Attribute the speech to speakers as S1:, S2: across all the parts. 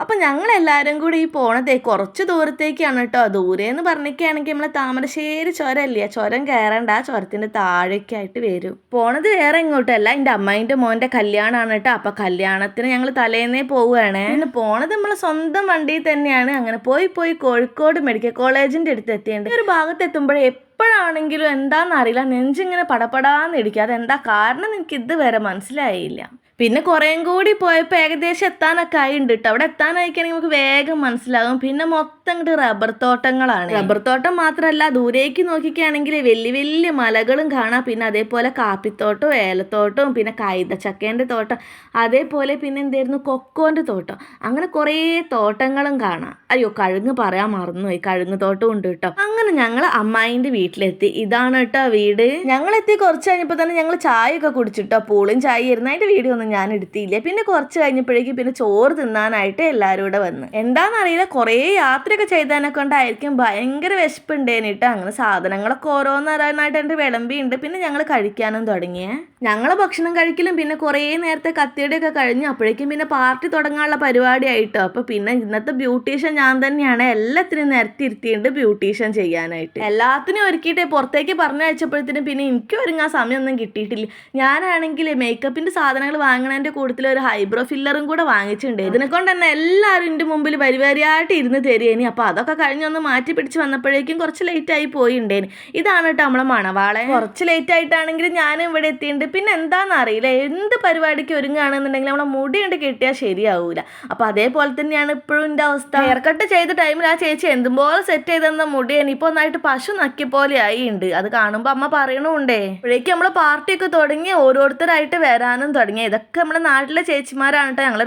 S1: അപ്പം ഞങ്ങളെല്ലാവരും കൂടി ഈ പോണതേ കുറച്ച് ദൂരത്തേക്കാണ് കേട്ടോ. ദൂരെന്ന് പറഞ്ഞിരിക്കുകയാണെങ്കിൽ നമ്മളെ താമരശ്ശേരി ചുരം ഇല്ലേ ആ ചുരം കയറേണ്ട ആ ചുരത്തിന്റെ താഴേക്കായിട്ട് വരും. പോണത് വേറെ ഇങ്ങോട്ടല്ല എന്റെ അമ്മായിന്റെ മോന്റെ കല്യാണമാണ് കേട്ടോ. അപ്പം കല്യാണത്തിന് ഞങ്ങൾ തലേന്നേ പോവുകയാണ്. പിന്നെ പോണത് നമ്മൾ സ്വന്തം വണ്ടിയിൽ തന്നെയാണ്. അങ്ങനെ പോയി പോയി കോഴിക്കോട് മെഡിക്കൽ കോളേജിന്റെ അടുത്ത് എത്തിയുണ്ട് ഒരു ഭാഗത്ത് എത്തുമ്പോഴേ എപ്പോഴാണെങ്കിലും എന്താണെന്നറിയില്ല നെഞ്ചിങ്ങനെ പടപടാന്ന് ഇടിക്കുക അതെന്താ കാരണം എനിക്ക് ഇതുവരെ മനസ്സിലായില്ല. പിന്നെ കുറേം കൂടി പോയപ്പോൾ ഏകദേശം എത്താനൊക്കെ ആയിട്ടുണ്ട് കേട്ടോ അവിടെ എത്താനായിക്കാണെങ്കിൽ നമുക്ക് വേഗം മനസ്സിലാകും പിന്നെ മൊത്തം ഇങ്ങോട്ട് റബ്ബർ തോട്ടങ്ങളാണ്. റബ്ബർ തോട്ടം മാത്രമല്ല ദൂരേക്ക് നോക്കിക്കുകയാണെങ്കിൽ വലിയ വലിയ മലകളും കാണാം. പിന്നെ അതേപോലെ കാപ്പിത്തോട്ടവും ഏലത്തോട്ടവും പിന്നെ കൈതച്ചക്കേന്റെ തോട്ടം അതേപോലെ പിന്നെ എന്തായിരുന്നു? കൊക്കോന്റെ തോട്ടം. അങ്ങനെ കുറേ തോട്ടങ്ങളും കാണാം. അയ്യോ കഴുങ്ങ് പറയാൻ മറന്നുപോയി. കഴുങ്ങ് തോട്ടം ഉണ്ട് കേട്ടോ അങ്ങനെ ഞങ്ങൾ അമ്മായിന്റെ വീട്ടിലെത്തി. ഇതാണ് കേട്ടോ വീട്. ഞങ്ങളെത്തി കുറച്ച് കഴിഞ്ഞപ്പോൾ തന്നെ ഞങ്ങൾ ചായ ഒക്കെ കുടിച്ചിട്ടോ. പൂളും ചായ ഇരുന്ന് അതിന്റെ വീഡിയോ ഒന്നും ഞാൻ എടുത്തില്ല പിന്നെ കുറച്ച് കഴിഞ്ഞപ്പോഴേക്കും പിന്നെ ചോറ് തിന്നാനായിട്ട് എല്ലാവരും കൂടെ വന്ന്. എന്താണെന്നറിയില്ല കുറേ യാത്രയൊക്കെ ചെയ്തതിനെ കൊണ്ടായിരിക്കും ഭയങ്കര വിശപ്പുണ്ടേനിട്ട്. അങ്ങനെ സാധനങ്ങളൊക്കെ ഓരോന്ന് ഓരോന്നറിയാനായിട്ട് എന്റെ വിളമ്പിയുണ്ട്. പിന്നെ ഞങ്ങൾ കഴിക്കാനും തുടങ്ങിയേ. ഞങ്ങൾ ഭക്ഷണം കഴിക്കലും പിന്നെ കുറേ നേരത്തെ കത്തിയുടെയൊക്കെ കഴിഞ്ഞ് അപ്പോഴേക്കും പിന്നെ പാർട്ടി തുടങ്ങാനുള്ള പരിപാടിയായിട്ടോ. അപ്പോൾ പിന്നെ ഇന്നത്തെ ബ്യൂട്ടീഷ്യൻ ഞാൻ തന്നെയാണ് എല്ലാത്തിനും നിരത്തി ഇരുത്തിയിട്ട് ബ്യൂട്ടീഷ്യൻ ചെയ്യാനായിട്ട്. എല്ലാത്തിനും ഒരുക്കിയിട്ട് പുറത്തേക്ക് പറഞ്ഞയച്ചപ്പോഴത്തേനും പിന്നെ എനിക്ക് ഒരുങ്ങാൻ സമയമൊന്നും കിട്ടിയിട്ടില്ല. ഞാനാണെങ്കിൽ മേക്കപ്പിന്റെ സാധനങ്ങൾ വാങ്ങണതിന്റെ കൂട്ടത്തിൽ ഒരു ഹൈബ്രോ ഫില്ലറും കൂടെ വാങ്ങിച്ചിട്ടുണ്ട്. ഇതിനെ കൊണ്ട് തന്നെ എല്ലാവരും എന്റെ മുമ്പിൽ വരിവരിയായിട്ട് ഇരുന്ന് തരികേനി. അപ്പോൾ അതൊക്കെ കഴിഞ്ഞൊന്ന് മാറ്റി പിടിച്ച് വന്നപ്പോഴേക്കും കുറച്ച് ലേറ്റ് ആയി പോയിണ്ടേന്. ഇതാണ് കേട്ടോ നമ്മളെ മണവാളെ കുറച്ച് ലേറ്റ് ആയിട്ടാണെങ്കിലും ഞാനും ഇവിടെ എത്തിയിട്ടുണ്ട് പിന്നെ എന്താണെന്ന് അറിയില്ല. എന്ത് പരിപാടിക്ക് ഒരുങ്ങുകയാണെന്നുണ്ടെങ്കിൽ നമ്മളെ മുടി കൊണ്ട് കിട്ടിയാൽ ശരിയാവൂല. അപ്പോൾ അതേപോലെ തന്നെയാണ് ഇപ്പോഴും എന്റെ അവസ്ഥ. ഹെയർ കട്ട് ചെയ്ത ടൈമിൽ ആ ചേച്ചി എന്തുപോലെ സെറ്റ് ചെയ്തെന്ന മുടിയാണ് ഇപ്പോൾ ഒന്നായിട്ട് പശു നക്കി പോലെ ആയി ഉണ്ട് അത് കാണുമ്പോൾ അമ്മ പറയണുണ്ടേ. ഇപ്പോഴേക്കും നമ്മൾ പാർട്ടിയൊക്കെ തുടങ്ങി ഓരോരുത്തരായിട്ട് വരാനും തുടങ്ങി. ഇതൊക്കെ നമ്മുടെ നാട്ടിലെ ചേച്ചിമാരാണ് കേട്ടോ ഞങ്ങളെ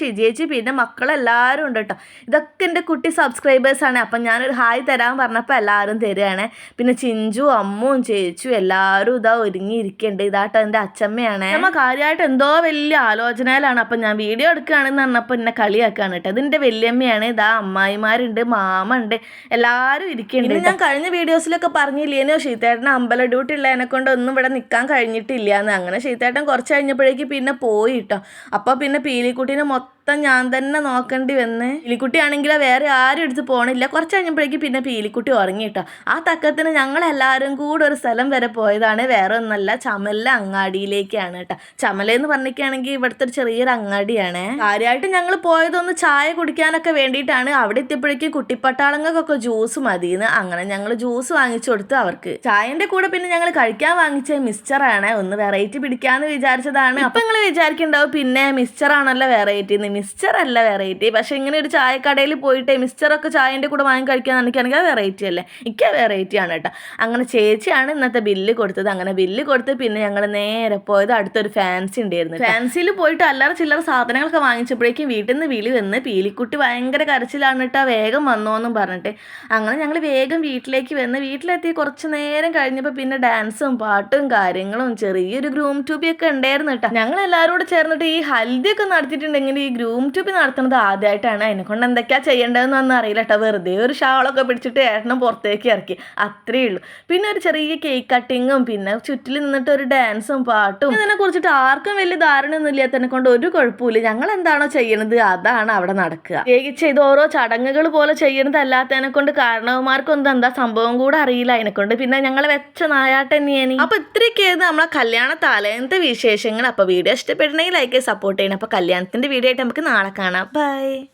S1: ഷിജി ചേച്ചി പിന്നെ മക്കളെല്ലാവരും ഉണ്ട് കേട്ടോ ഇതൊക്കെ എന്റെ കുട്ടി സബ്സ്ക്രൈബേഴ്സാണ് അപ്പം ഞാനൊരു ഹായ് തരാൻ പറഞ്ഞപ്പോൾ എല്ലാവരും തരികയാണ് പിന്നെ ചിഞ്ചു അമ്മും ചേച്ചു എല്ലാവരും ഇതാ ഒരുങ്ങിയിരിക്കുന്നുണ്ട് ഇതാട്ടോ എന്റെ അച്ചമ്മയാണ് നമ്മൾ കാര്യമായിട്ട് എന്തോ വലിയ ആലോചനയിലാണ്. അപ്പം ഞാൻ വീഡിയോ എടുക്കുകയാണെന്ന് പറഞ്ഞപ്പോൾ എന്നെ കളിയാക്കുകയാണ് കേട്ടോ ഇതിന്റെ വല്യമ്മയാണ്. ഇതാ അമ്മായിമാരുണ്ട് മാമ ഉണ്ട് എല്ലാവരും ഇരിക്കുന്നുണ്ട് ഞാൻ കഴിഞ്ഞ വീഡിയോസിലൊക്കെ പറഞ്ഞില്ലേനോ ശീതേട്ടൻ അമ്പല ഡ്യൂട്ടി ഉള്ളതിനെ കൊണ്ട് ഒന്നും ഇവിടെ നിൽക്കാൻ കഴിഞ്ഞിട്ടില്ല എന്ന്. അങ്ങനെ ശീതേട്ടൻ കുറച്ച് കഴിഞ്ഞപ്പോഴേക്ക് പിന്നെ പോയി കേട്ടോ അപ്പോൾ പിന്നെ പീലിക്കുട്ടീനെ മൊത്തം ഞാൻ തന്നെ നോക്കേണ്ടി വന്ന്. പീലിക്കുട്ടി ആണെങ്കിൽ വേറെ ആരും എടുത്ത് പോണില്ല. കുറച്ച് കഴിഞ്ഞപ്പോഴേക്ക് പിന്നെ പീലിക്കുട്ടി ഉറങ്ങിയിട്ടോ. ആ തക്കത്തിന് ഞങ്ങളെല്ലാവരും കൂടെ ഒരു സ്ഥലം വരെ പോയതാണ്. വേറെ ഒന്നല്ല ചമലിലെ അങ്ങാടിയിലേക്കാണ് കേട്ടോ. ചമല എന്ന് പറഞ്ഞിരിക്കുകയാണെങ്കിൽ ഇവിടുത്തെ ഒരു ചെറിയൊരു അങ്ങാടിയാണ്. കാര്യമായിട്ട് ഞങ്ങൾ പോയതൊന്ന് ചായ കുടിക്കാനൊക്കെ വേണ്ടിയിട്ടാണ്. അവിടെ എത്തിയപ്പോഴേക്കും കുട്ടിപ്പട്ടാളങ്ങൾക്കൊക്കെ ജ്യൂസ് മതിയെന്ന്. അങ്ങനെ ഞങ്ങൾ ജ്യൂസ് വാങ്ങിച്ചു കൊടുത്തു അവർക്ക്. ചായന്റെ കൂടെ പിന്നെ ഞങ്ങൾ കഴിക്കാൻ വാങ്ങിച്ച മിക്സ്ചറാണ്. ഒന്ന് വെറൈറ്റി പിടിക്കാന്ന് വിചാരിച്ചതാണ്. അപ്പൊ നിങ്ങൾ വിചാരിക്കുന്നുണ്ടാവും പിന്നെ മിക്സ്ചർ ആണല്ലോ വെറൈറ്റി മിക്സ്ചർ അല്ല വെറൈറ്റി. പക്ഷേ ഇങ്ങനെ ഒരു ചായക്കടയിൽ പോയിട്ട് മിക്സ്ചറൊക്കെ ചായന്റെ കൂടെ വാങ്ങി കഴിക്കാൻ എനിക്കാണെങ്കിൽ അത് വെറൈറ്റി അല്ലേ? എനിക്ക് വെറൈറ്റി ആണ് കേട്ടോ. അങ്ങനെ ചേച്ചിയാണ് ഇന്നത്തെ ബില്ല് കൊടുത്തത്. അങ്ങനെ ബില്ല് കൊടുത്ത് പിന്നെ ഞങ്ങൾ നേരെ പോയത് അടുത്തൊരു ഫാൻസി ഉണ്ടായിരുന്നു ഫാൻസിയിൽ പോയിട്ട് അല്ലറ ചില്ലറ സാധനങ്ങളൊക്കെ വാങ്ങിച്ചപ്പോഴേക്കും വീട്ടിൽ നിന്ന് വിളി വന്ന് പീലിക്കുട്ടി ഭയങ്കര കരച്ചിലാണ് കേട്ടോ വേഗം വന്നോന്നും പറഞ്ഞിട്ട്. അങ്ങനെ ഞങ്ങൾ വേഗം വീട്ടിലേക്ക് വന്ന് വീട്ടിലെത്തി കുറച്ച് നേരം കഴിഞ്ഞപ്പോൾ പിന്നെ ഡാൻസും പാട്ടും കാര്യങ്ങളും ചെറിയൊരു ഗ്രൂം ട്യൂബിയൊക്കെ ഉണ്ടായിരുന്നു കേട്ടോ. ഞങ്ങൾ എല്ലാവരും കൂടെ ചേർന്നിട്ട് ഈ ഹൽദിയൊക്കെ നടത്തിയിട്ടുണ്ടെങ്കിൽ ഈ ഗ്രൂം ട്യൂബ് നടത്തുന്നത് ആദ്യമായിട്ടാണ് അതിനെ കൊണ്ട് എന്തൊക്കെയാ ചെയ്യേണ്ടതെന്ന് ഒന്നും അറിയില്ല കേട്ടോ വെറുതെ ഒരു ഷാളൊക്കെ പിടിച്ചിട്ട് ഏട്ടനും പുറത്തേക്ക് ഇറക്കി. അത്രേ ഉള്ളൂ. പിന്നെ ഒരു ചെറിയ കേക്ക് കട്ടിങ്ങും പിന്നെ ചുറ്റിൽ നിന്നിട്ട് ഒരു ഡാൻസും പാട്ടും. ഇതിനെ കുറിച്ചിട്ട് ആർക്കും വലിയ ധാരണയൊന്നും ഇല്ലാത്തതിനെ കൊണ്ട് ഒരു കുഴപ്പമില്ല ഞങ്ങൾ എന്താണോ ചെയ്യണത് അതാണ് അവിടെ നടക്കുക. പ്രത്യേകിച്ച് ഇത് ഓരോ ചടങ്ങുകൾ പോലെ ചെയ്യണത് അല്ലാത്തതിനെ കൊണ്ട് കാരണവന്മാർക്കൊന്നും എന്താ സംഭവം കൂടെ അറിയില്ല. അതിനെ കൊണ്ട് പിന്നെ ഞങ്ങൾ വെച്ച നായാട്ട് തന്നെയാണ് അപ്പൊ ഇത്രയൊക്കെയായിരുന്നു നമ്മളെ കല്യാണ തലേന്നത്തെ വിശേഷങ്ങൾ. അപ്പൊ വീഡിയോ ഇഷ്ടപ്പെടണമെങ്കിൽ ലൈക്ക് സപ്പോർട്ട് ചെയ്യണം. അപ്പൊ കല്യാണത്തിന്റെ വീഡിയോ ആയിട്ട് നമുക്ക് നാളെ കാണാം. ബൈ.